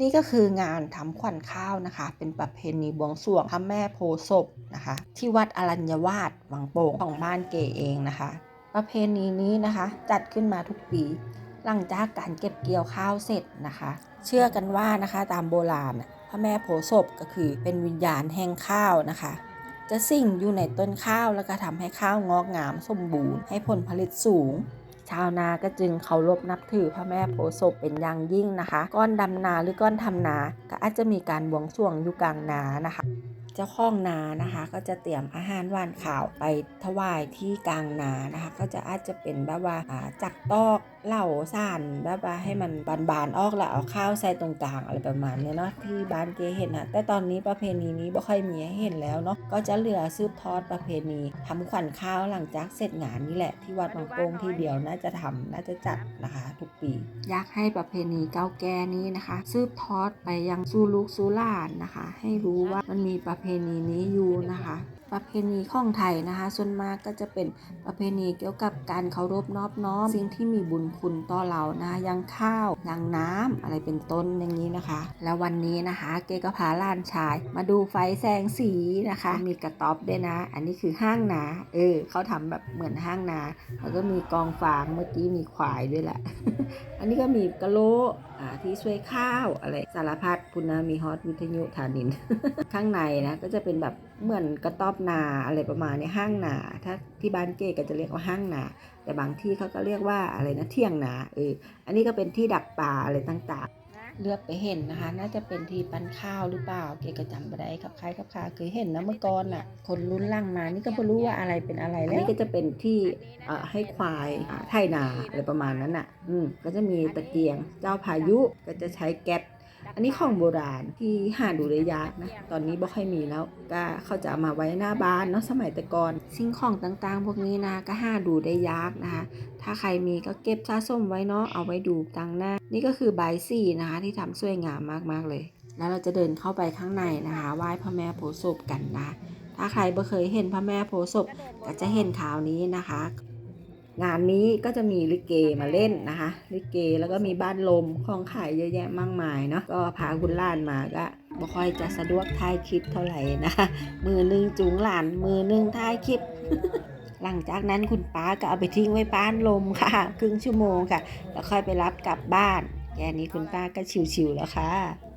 นี่ก็คืองานทำขวัญข้าวนะคะ เป็นประเพณีบวงสรวงพระแม่โพศพนะคะ ที่วัดอรัญญวาสวังโป่งของบ้านเกเองนะคะ ประเพณีนี้นะคะ จัดขึ้นมาทุกปี หลังจากการเก็บเกี่ยวข้าวเสร็จนะคะ เชื่อกันว่านะคะตามโบราณพระแม่โพศพก็คือเป็นวิญญาณแห่งข้าวนะคะ จะสิ่งอยู่ในต้นข้าวแล้วก็ทำให้ข้าวงอกงามสมบูรณ์ให้ผลผลิตสูง ชาวนาก็จึงเคารพนับถือพระแม่โพธิ์ศพเป็นอย่างยิ่งนะคะ ก้อนดำนาหรือก้อนทำนา ก็อาจจะมีการบวงสรวงอยู่กลางนานะคะเจ้าของนานะคะ ก็จะเตรียมอาหารหว่านข่าวไปถวายที่กลางนานะคะ ก็จะอาจจะเป็นแบบว่าอ่าจักตอก เหล่าซ่านแบบว่าให้มันบานๆออกแล้วเอาข้าวใส่ตรงกลางอะไรประมาณเนี้ยเนาะที่บ้านเกเห็นนะแต่ตอนนี้ประเพณีนี้ไม่ค่อยมีให้เห็นแล้วเนาะก็จะเหลือสืบทอดประเพณีทำขวัญข้าวหลังจากเสร็จงานนี่แหละที่วัดบางโป่งที่เดียวน่าจะทำน่าจะจัดนะคะทุกปี อยากให้ประเพณีเก่าแก่นี้นะคะสืบทอดไปยังสู่ลูกสู่หลานนะคะ ให้รู้ว่ามันมีประเพณีนี้อยู่นะคะประเพณีของไทยนะคะ ส่วนมากก็จะเป็นประเพณีเกี่ยวกับการเคารพนอบน้อมสิ่งที่มีบุญคุณต่อเรานะ ยังข้าวยังน้ำอะไรเป็นต้นอย่างนี้นะคะ แล้ววันนี้นะคะ เกก็พาล้านชาย มาดูไฟแสงสีนะคะ มีกระต๊อบด้วยนะ อันนี้คือห้างนา เออเขาทำแบบเหมือนห้างนา แล้วก็มีกองฟางเมื่อกี้มีควายด้วยแหละ อันนี้ก็มีกะโล ที่ช่วยข้าวอะไรสารพัดพุนามีฮอตวิทยุฐานิน ข้างในนะก็จะเป็นแบบเหมือนกระต๊อบนาอะไรประมาณนี้ห้างนา ถ้าที่บ้านเก๋ก็จะเรียกว่าห้างนา แต่บางที่เขาก็เรียกว่าอะไรนะเที่ยงนาเอออันนี้ก็เป็นที่ดักปลาอะไรต่างๆ เลือกไปเห็นนะคะ น่าจะเป็นที่ปั้นข้าวหรือเปล่า เก๋ก็จำไม่ได้ครับใครครับคาเคยเห็นนะเมื่อก่อนอะ คนรุ่นล่างมานี่ก็ไม่รู้ว่าอะไรเป็นอะไรแล้วอันนี้ก็จะเป็นที่เอ่อให้ควายอ่าไถนาอะไรประมาณนั้นอะ อืมก็จะมีตะเกียงเจ้าพายุก็จะใช้แก๊ส อันนี้ของโบราณที่หาดูได้ยากนะ ตอนนี้บ่ค่อยมีแล้วก็เขาจะเอามาไว้หน้าบ้านเนาะสมัยแต่ก่อน สิ่งของต่างๆ พวกนี้นะก็หาดูได้ยากนะคะ ถ้าใครมีก็เก็บสะสมไว้เนาะเอาไว้ดูต่างหน้า นี่ก็คือใบสีนะคะที่ทำสวยงามมากๆเลย แล้วเราจะเดินเข้าไปข้างในนะคะไหว้พระแม่โพธิ์ศพกันนะถ้าใครบ่เคยเห็นพระแม่โพธิ์ศพก็จะเห็นข่าวนี้นะคะ งานนี้ก็จะมีลิเกมาเล่นนะคะ ลิเกแล้วก็มีบ้านลมของขายเยอะแยะมากมายเนาะก็พาคุณล้านมาก็บ่ค่อยจะสะดวกถ่ายคลิปเท่าไหร่นะมือหนึงจูงหลานมือหนึงถ่ายคลิป หลังจากนั้นคุณป้าก็เอาไปทิ้งไว้บ้านลมค่ะ ครึ่งชั่วโมงค่ะ แล้วค่อยไปรับกลับบ้าน แค่นี้คุณป้าก็ชิวๆแล้วค่ะ